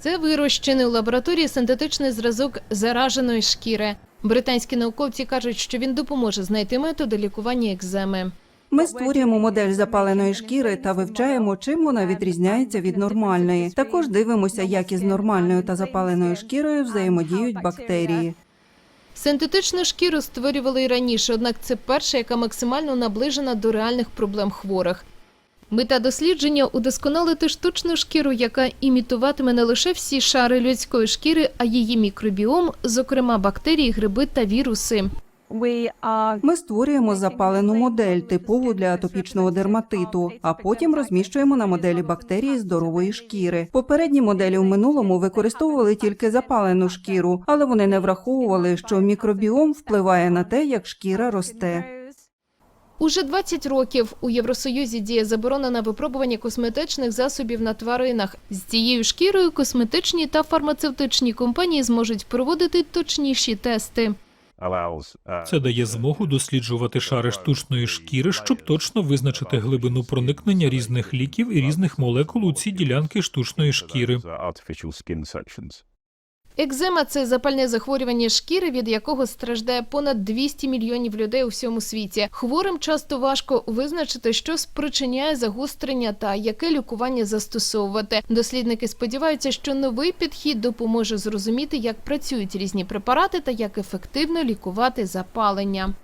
Це вирощений у лабораторії синтетичний зразок зараженої шкіри. Британські науковці кажуть, що він допоможе знайти методи лікування екземи. Ми створюємо модель запаленої шкіри та вивчаємо, чим вона відрізняється від нормальної. Також дивимося, як із нормальною та запаленою шкірою взаємодіють бактерії. Синтетичну шкіру створювали і раніше, однак це перша, яка максимально наближена до реальних проблем хворих. Мета дослідження удосконалити штучну шкіру, яка імітуватиме не лише всі шари людської шкіри, а її мікробіом, зокрема бактерії, гриби та віруси. Ми створюємо запалену модель, типову для атопічного дерматиту, а потім розміщуємо на моделі бактерії здорової шкіри. Попередні моделі в минулому використовували тільки запалену шкіру, але вони не враховували, що мікробіом впливає на те, як шкіра росте. Уже 20 років у Євросоюзі діє заборона на випробування косметичних засобів на тваринах. З цією шкірою косметичні та фармацевтичні компанії зможуть проводити точніші тести. Це дає змогу досліджувати шари штучної шкіри, щоб точно визначити глибину проникнення різних ліків і різних молекул у ці ділянки штучної шкіри. Екзема це запальне захворювання шкіри, від якого страждає понад 200 мільйонів людей у всьому світі. Хворим часто важко визначити, що спричиняє загострення та яке лікування застосовувати. Дослідники сподіваються, що новий підхід допоможе зрозуміти, як працюють різні препарати та як ефективно лікувати запалення.